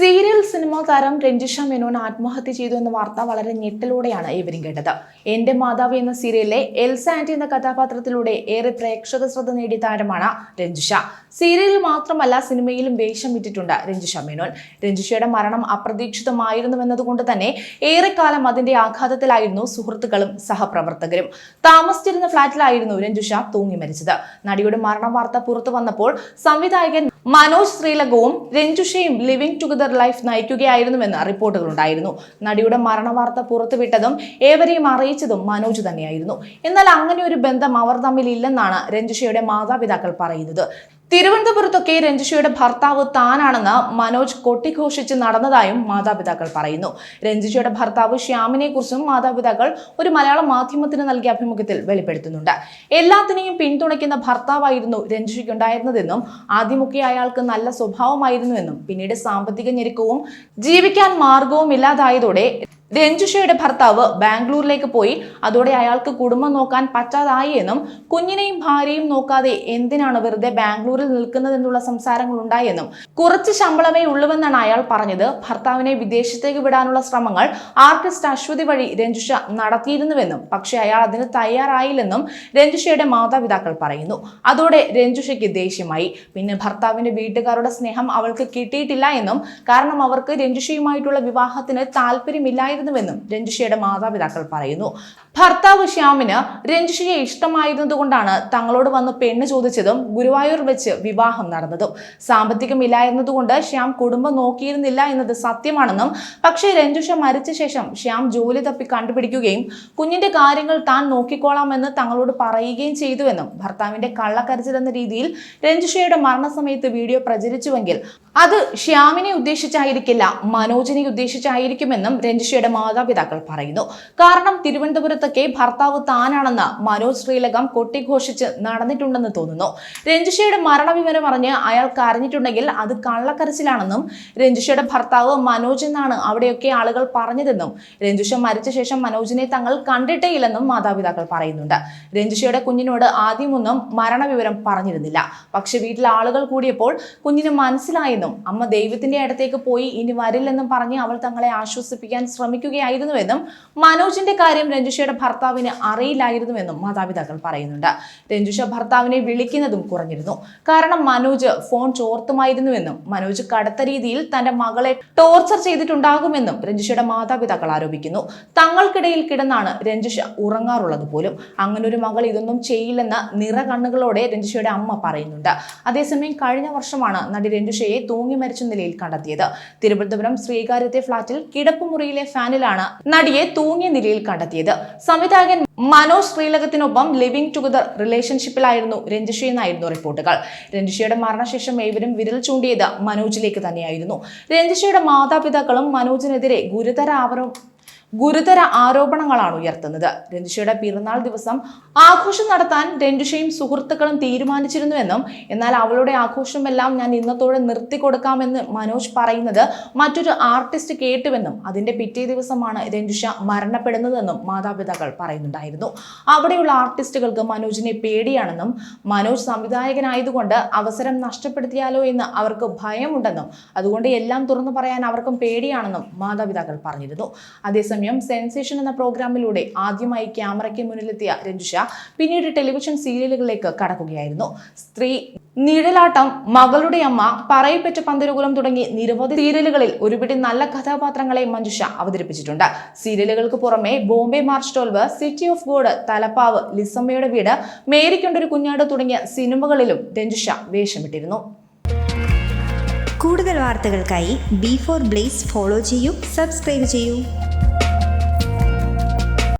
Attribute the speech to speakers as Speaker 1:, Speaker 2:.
Speaker 1: Serial cinema താരം രഞ്ജിഷ മേനോൻ ആത്മഹത്യ ചെയ്തു എന്ന വാർത്ത വളരെ ഞെട്ടലോടെയാണ് ഏവരും കേട്ടത്. എന്റെ മാതാവ് എന്ന സീരിയലിലെ എൽസ ആന്റി എന്ന കഥാപാത്രത്തിലൂടെ ഏറെ പ്രേക്ഷക ശ്രദ്ധ നേടിയ താരമാണ് രഞ്ജിഷ സീരിയലിൽ മാത്രമല്ല സിനിമയിലും വേഷം വിറ്റിട്ടുണ്ട് രഞ്ജിഷ മേനോൻ. രഞ്ജിഷയുടെ മരണം അപ്രതീക്ഷിതമായിരുന്നുവെന്നതുകൊണ്ട് തന്നെ ഏറെക്കാലം അതിന്റെ ആഘാതത്തിലായിരുന്നു സുഹൃത്തുക്കളും സഹപ്രവർത്തകരും. താമസിച്ചിരുന്ന ഫ്ളാറ്റിലായിരുന്നു രഞ്ജിഷ തൂങ്ങി മരിച്ചത്. നടിയുടെ മരണ വാർത്ത പുറത്തു വന്നപ്പോൾ സംവിധായകൻ മനോജ് ശ്രീലകവും രഞ്ജുഷയും ലിവിംഗ് ടുഗദർ ലൈഫ് നയിക്കുകയായിരുന്നുവെന്ന് റിപ്പോർട്ടുകളുണ്ടായിരുന്നു. നടിയുടെ മരണവാർത്ത പുറത്തുവിട്ടതും ഏവരെയും അറിയിച്ചതും മനോജ് തന്നെയായിരുന്നു. എന്നാൽ അങ്ങനെ ഒരു ബന്ധം അവർ തമ്മിൽ ഇല്ലെന്നാണ് രഞ്ജുഷയുടെ മാതാപിതാക്കൾ പറയുന്നത്. തിരുവനന്തപുരത്തൊക്കെ രഞ്ജിഷയുടെ ഭർത്താവ് താനാണെന്ന് മനോജ് കൊട്ടിഘോഷിച്ച് നടന്നതായും മാതാപിതാക്കൾ പറയുന്നു. രഞ്ജിഷയുടെ ഭർത്താവ് ശ്യാമിനെ കുറിച്ചും മാതാപിതാക്കൾ ഒരു മലയാള മാധ്യമത്തിന് നൽകിയ അഭിമുഖത്തിൽ വെളിപ്പെടുത്തുന്നുണ്ട്. എല്ലാത്തിനെയും പിന്തുണയ്ക്കുന്ന ഭർത്താവായിരുന്നു രഞ്ജിഷയ്ക്കുണ്ടായിരുന്നതെന്നും ആദ്യമൊക്കെ അയാൾക്ക് നല്ല സ്വഭാവമായിരുന്നുവെന്നും പിന്നീട് സാമ്പത്തിക ഞെരുക്കവും ജീവിക്കാൻ മാർഗവും ഇല്ലാതായതോടെ രഞ്ജുഷയുടെ ഭർത്താവ് ബാംഗ്ലൂരിലേക്ക് പോയി. അതോടെ അയാൾക്ക് കുടുംബം നോക്കാൻ പറ്റാതായി എന്നും കുഞ്ഞിനെയും ഭാര്യയും നോക്കാതെ എന്തിനാണ് വെറുതെ ബാംഗ്ലൂരിൽ നിൽക്കുന്നതെന്നുള്ള സംസാരങ്ങൾ ഉണ്ടായെന്നും കുറച്ച് ശമ്പളമേ ഉള്ളുവെന്നാണ് അയാൾ പറഞ്ഞത്. ഭർത്താവിനെ വിദേശത്തേക്ക് വിടാനുള്ള ശ്രമങ്ങൾ ആർട്ടിസ്റ്റ് അശ്വതി വഴി രഞ്ജുഷ നടത്തിയിരുന്നുവെന്നും പക്ഷേ അയാൾ അതിന് തയ്യാറായില്ലെന്നും രഞ്ജുഷയുടെ മാതാപിതാക്കൾ പറയുന്നു. അതോടെ രഞ്ജുഷയ്ക്ക് ദേഷ്യമായി. പിന്നെ ഭർത്താവിന്റെ വീട്ടുകാരുടെ സ്നേഹം അവൾക്ക് കിട്ടിയിട്ടില്ല എന്നും കാരണം അവർക്ക് രഞ്ജുഷയുമായിട്ടുള്ള വിവാഹത്തിന് താല്പര്യമില്ലായിരുന്നുവെന്നും രഞ്ജുഷയുടെ മാതാപിതാക്കൾ പറയുന്നു. ഭർത്താവ് ശ്യാമിന് രഞ്ജുഷയെ ഇഷ്ടമായിരുന്നതുകൊണ്ടാണ് തങ്ങളോട് വന്ന് പെണ്ണ് ചോദിച്ചതും ഗുരുവായൂർ വെച്ച് വിവാഹം നടന്നതും. സാമ്പത്തികമില്ലായിരുന്നതുകൊണ്ട് ശ്യാം കുടുംബം നോക്കിയിരുന്നില്ല എന്നത് സത്യമാണെന്നും പക്ഷേ രഞ്ജുഷ മരിച്ച ശേഷം ശ്യാം ജോലി തപ്പി കണ്ടുപിടിക്കുകയും കുഞ്ഞിന്റെ കാര്യങ്ങൾ താൻ നോക്കിക്കോളാമെന്ന് തങ്ങളോട് പറയുകയും ചെയ്തുവെന്നും ഭർത്താവിന്റെ കള്ളക്കരച്ചിലെന്ന രീതിയിൽ രഞ്ജുഷയുടെ മരണസമയത്ത് വീഡിയോ പ്രചരിച്ചുവെങ്കിൽ അത് ശ്യാമിനെ ഉദ്ദേശിച്ചായിരിക്കില്ല മനോജിനെ ഉദ്ദേശിച്ചായിരിക്കുമെന്നും രഞ്ജിഷയുടെ മാതാപിതാക്കൾ പറയുന്നു. കാരണം തിരുവനന്തപുരത്തൊക്കെ ഭർത്താവ് താനാണെന്ന് മനോജ് ശ്രീലകം കൊട്ടിഘോഷിച്ച് നടന്നിട്ടുണ്ടെന്ന് തോന്നുന്നു. രഞ്ജിഷയുടെ മരണവിവരം അറിഞ്ഞ് അയാൾ കരഞ്ഞിട്ടുണ്ടെങ്കിൽ അത് കള്ളക്കരച്ചിലാണെന്നും രഞ്ജിഷയുടെ ഭർത്താവ് മനോജ് എന്നാണ് അവിടെയൊക്കെ ആളുകൾ പറഞ്ഞതെന്നും രഞ്ജിഷ മരിച്ച ശേഷം മനോജിനെ തങ്ങൾ കണ്ടിട്ടേ ഇല്ലെന്നും മാതാപിതാക്കൾ പറയുന്നുണ്ട്. രഞ്ജിഷയുടെ കുഞ്ഞിനോട് ആദ്യമൊന്നും മരണവിവരം പറഞ്ഞിരുന്നില്ല. പക്ഷെ വീട്ടിലെ ആളുകൾ കൂടിയപ്പോൾ കുഞ്ഞിന് മനസ്സിലായെന്നും അമ്മ ദൈവത്തിന്റെ അടുത്തേക്ക് പോയി ഇനി വരില്ലെന്നും പറഞ്ഞ് അവൾ തങ്ങളെ ആശ്വസിപ്പിക്കാൻ ശ്രമിക്കുകയായിരുന്നുവെന്നും മനോജിന്റെ കാര്യം രഞ്ജുഷയുടെ ഭർത്താവിന് അറിയില്ലായിരുന്നുവെന്നും മാതാപിതാക്കൾ പറയുന്നുണ്ട്. രഞ്ജുഷ ഭർത്താവിനെ വിളിക്കുന്നതും കുറഞ്ഞിരുന്നു. കാരണം മനോജ് ഫോൺ ചോർത്തുമായിരുന്നുവെന്നും മനോജ് കടുത്ത രീതിയിൽ തന്റെ മകളെ ടോർച്ചർ ചെയ്തിട്ടുണ്ടാകുമെന്നും രഞ്ജുഷയുടെ മാതാപിതാക്കൾ ആരോപിക്കുന്നു. തങ്ങൾക്കിടയിൽ കിടന്നാണ് രഞ്ജുഷ ഉറങ്ങാറുള്ളത് പോലും. അങ്ങനൊരു മകൾ ഇതൊന്നും ചെയ്യില്ലെന്ന് നിറ കണ്ണുകളോടെ രഞ്ജുഷയുടെ അമ്മ പറയുന്നുണ്ട്. അതേസമയം കഴിഞ്ഞ വർഷമാണ് നടി രഞ്ജുഷയെ തൂങ്ങി മരിച്ച നിലയിൽ കണ്ടെത്തിയത്. തിരുവനന്തപുരം ശ്രീകാര്യത്തെ ഫ്ളാറ്റിൽ കിടപ്പുമുറിയിലെ ഫാനിലാണ് നടിയെ തൂങ്ങിയ നിലയിൽ കണ്ടെത്തിയത്. സംവിധായകൻ മനോജ് ശ്രീലകത്തിനൊപ്പം ലിവിംഗ് ടുഗദർ റിലേഷൻഷിപ്പിലായിരുന്നു രഞ്ജിഷി എന്നായിരുന്നു റിപ്പോർട്ടുകൾ. രഞ്ജിഷിയുടെ മരണശേഷം ഏവരും വിരൽ ചൂണ്ടിയത് മനോജിലേക്ക് തന്നെയായിരുന്നു. രഞ്ജിഷിയുടെ മാതാപിതാക്കളും മനോജിനെതിരെ ഗുരുതര ആവരോ ഗുരുതര ആരോപണങ്ങളാണ് ഉയർത്തുന്നത്. രഞ്ജിഷയുടെ പിറന്നാൾ ദിവസം ആഘോഷം നടത്താൻ രഞ്ജിഷയും സുഹൃത്തുക്കളും തീരുമാനിച്ചിരുന്നുവെന്നും എന്നാൽ അവളുടെ ആഘോഷമെല്ലാം ഞാൻ ഇന്നത്തോടെ നിർത്തി കൊടുക്കാമെന്ന് മനോജ് പറയുന്നത് മറ്റൊരു ആർട്ടിസ്റ്റ് കേട്ടുവെന്നും അതിന്റെ പിറ്റേ ദിവസമാണ് രഞ്ജിഷ മരണപ്പെടുന്നതെന്നും മാതാപിതാക്കൾ പറയുന്നുണ്ടായിരുന്നു. അവിടെയുള്ള ആർട്ടിസ്റ്റുകൾക്ക് മനോജിനെ പേടിയാണെന്നും മനോജ് സംവിധായകനായതുകൊണ്ട് അവസരം നഷ്ടപ്പെടുത്തിയാലോ എന്ന് അവർക്ക് ഭയമുണ്ടെന്നും അതുകൊണ്ട് എല്ലാം തുറന്നു പറയാൻ അവർക്കും പേടിയാണെന്നും മാതാപിതാക്കൾ പറഞ്ഞിരുന്നു. അതേസമയം സെൻസേഷൻ എന്ന പ്രോഗ്രാമിലൂടെ ആദ്യമായി ക്യാമറയ്ക്ക് മുന്നിലെത്തിയ രഞ്ജുഷ പിന്നീട് ടെലിവിഷൻ സീരിയലുകളിലേക്ക് കടക്കുകയായിരുന്നു. സ്ത്രീ നിഴലാട്ടം മകളുടെ അമ്മ പറയപ്പെട്ട പന്തരുകുലം തുടങ്ങി നിരവധി സീരിയലുകളിൽ ഒരുപിടി നല്ല കഥാപാത്രങ്ങളെ മഞ്ജുഷ അവതരിപ്പിച്ചിട്ടുണ്ട്. സീരിയലുകൾക്ക് പുറമെ Bombay March twelve city of god തലപ്പാവ് ലിസമ്മയുടെ വീട് മേരിക്കൊണ്ടൊരു കുഞ്ഞാട് തുടങ്ങിയ സിനിമകളിലും രഞ്ജുഷ വേഷമിട്ടിരുന്നു.
Speaker 2: കൂടുതൽ വാർത്തകൾക്കായി ബി ഫോർ ബ്ലേസ് ഫോളോ ചെയ്യൂ സബ്സ്ക്രൈബ് ചെയ്യൂ.